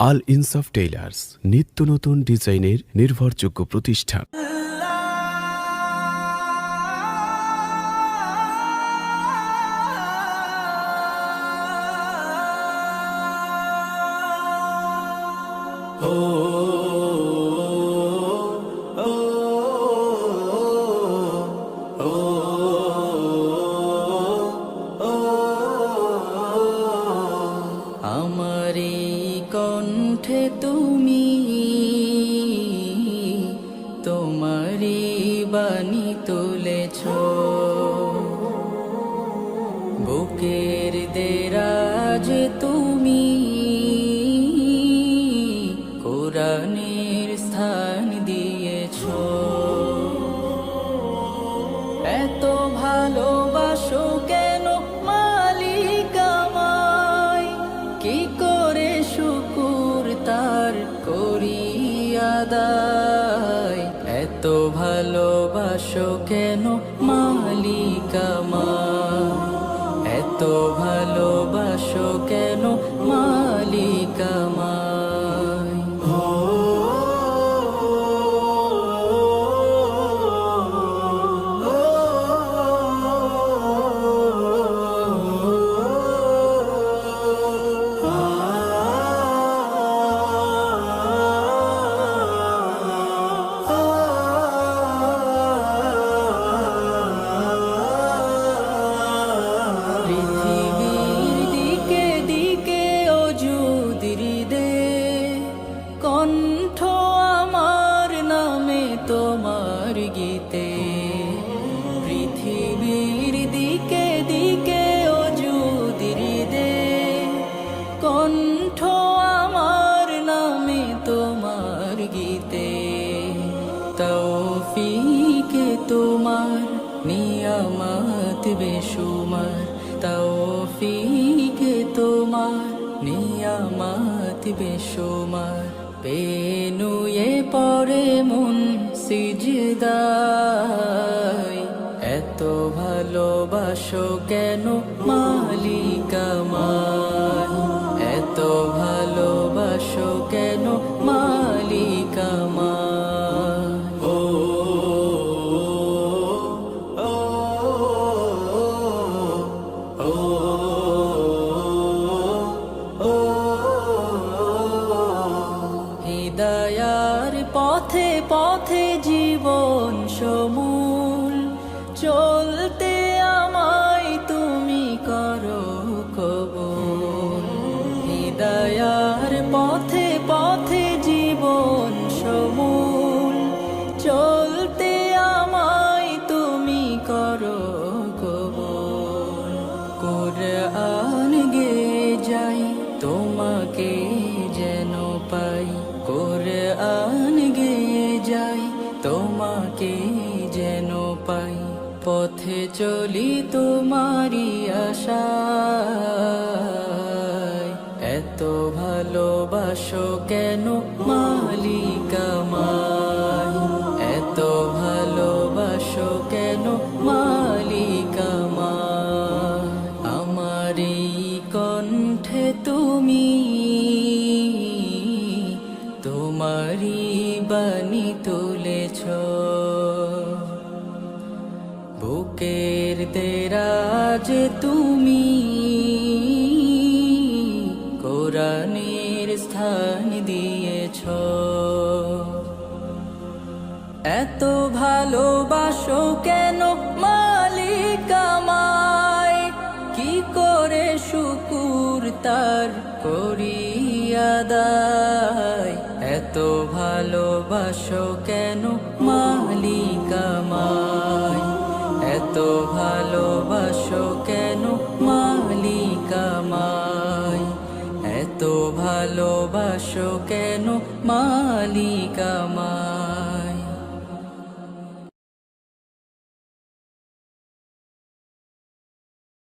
আল ইনসফ tailors নিত্য নতুন ডিজাইনের নির্ভরযোগ্য প্রতিষ্ঠান। কণ্ঠে তুমি তোমারি বাণী তুলেছ। বুকের দেরাজ তুমি কোরআনের স্থান দিয়েছ। এত ভালোবাসো তার করি এত ভালোবাসো কেন মালিকামা এত ভালোবাসো কেন মালিক গীতে তৌফিকে তোমার নিয়ামত বেশুমার। তৌফিকে তোমার নিয়ামত বেশুমার। পেনুয়ে পরে মন সিজদায়। এত ভালোবাসো কেন মালিক হৃদয়ার পথে পথে জীবন সমূল। চলতে আমায় তুমি করো কবুল। হৃদয়ার পথে পথে জীবন সমূল। চলতে আমায় তুমি করো কবুল। কোরআন গে যাই তোমাকে পাই, পথে চলি তোমারি আশা এত ভালোবাসো কেন মালিক আমায় এত ভালোবাসো কেন মালিক আমায় আমার কণ্ঠে তুমি তোমারি বাণী তুলেছ। বুকের দেরাজ তুমি। কোরআনের স্থান দিয়েছ। এত ভালোবাসো কেন মালিক আমায়? কি করে শুকুর তার করি আদায় এত ভালোবাসো কেন এত ভালোবাসো কেন মালিকামাই এত ভালোবাসো কেন মালিকামাই